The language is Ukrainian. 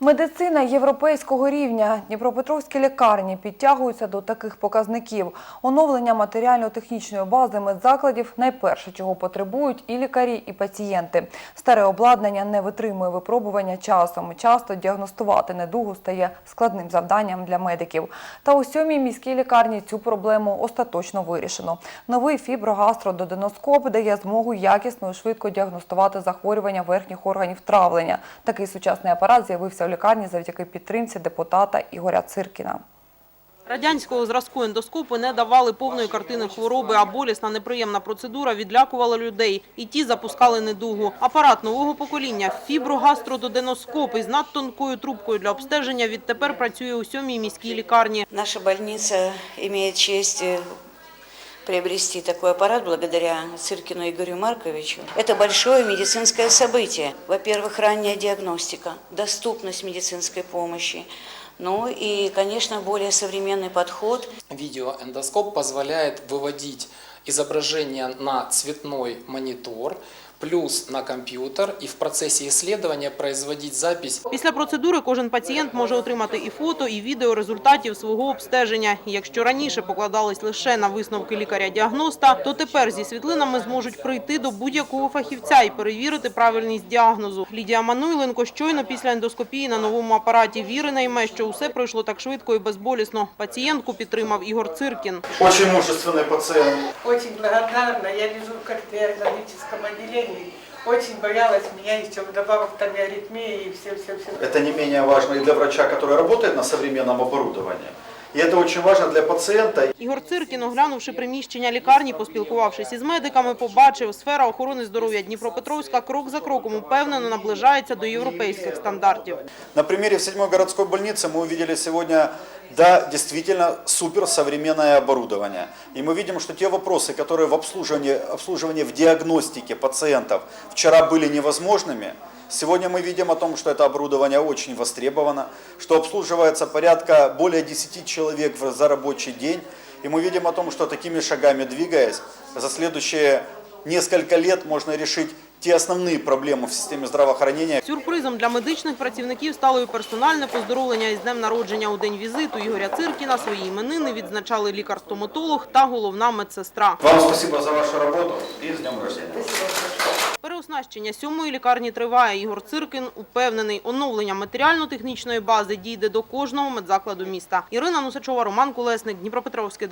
Медицина європейського рівня. Дніпропетровські лікарні підтягуються до таких показників. Оновлення матеріально-технічної бази медзакладів – найперше, чого потребують і лікарі, і пацієнти. Старе обладнання не витримує випробування часом. Часто діагностувати недугу стає складним завданням для медиків. Та у сьомій міській лікарні цю проблему остаточно вирішено. Новий фіброгастрододеноскоп дає змогу якісно і швидко діагностувати захворювання верхніх органів травлення. Такий сучасний апарат з'явився у лікарні завдяки підтримці депутата Ігоря Циркіна. Радянського зразку ендоскопи не давали повної картини хвороби, а болісна неприємна процедура відлякувала людей. І ті запускали недугу. Апарат нового покоління фіброгастрододеноскоп із надтонкою трубкою для обстеження відтепер працює у сьомій міській лікарні. Наша больница имеет честь приобрести такой аппарат благодаря Циркину Игорю Марковичу. Это большое медицинское событие. Во-первых, ранняя диагностика, доступность медицинской помощи, ну и, конечно, более современный подход Видеоэндоскоп позволяет выводить изображение на цветной монитор, плюс на компьютер и в процессе исследования производить запись Після процедури кожен пацієнт може отримати і фото, і відео результатів свого обстеження. Якщо раніше покладались лише на висновки лікаря-діагноста, то тепер зі світлинами зможуть прийти до будь-якого фахівця і перевірити правильність діагнозу. Лідія Мануйленко щойно після ендоскопії на новому апараті віри найме, що усе пройшло так швидко і безболісно. Пацієнтку підтримав Ігор Циркін. Очень мужественный пациент. Очень благодарна. Я лежу в кардиологическом отделении. Очень боялась меня еще вдобавок там и аритмия и все-все-все. Это не менее важно и для врача, который работает на современном оборудовании. И это очень важно для пациента. Ігор Циркін, оглянувши приміщення лікарні, поспілкувавшись із медиками, побачив, сфера охорони здоров'я Дніпропетровська крок за кроком упевнено наближається до європейських стандартів. На примере в седьмой городской больнице мы увидели сегодня, да, действительно суперсовременное оборудование. И мы видим, что те вопросы, которые в обслуживании, обслуживании в диагностике пациентов вчера были невозможными, Сегодня мы видим о том, что это оборудование очень востребовано, что обслуживается порядка более 10 человек за рабочий день. И мы видим о том, что такими шагами двигаясь, за следующие несколько лет можно решить те основные проблемы в системе здравоохранения, Сюрпризом для медичних працівників стало і персональне поздоровлення із днем народження у день візиту Ігоря Циркіна. Свої іменини відзначали лікар-стоматолог та головна медсестра. Вам спасибо за вашу работу и с днем рождения. Переоснащення сьомої лікарні триває. Ігор Циркін упевнений, оновлення матеріально-технічної бази дійде до кожного медзакладу міста. Ірина Нусачова, Роман Колесник, Дніпропетровський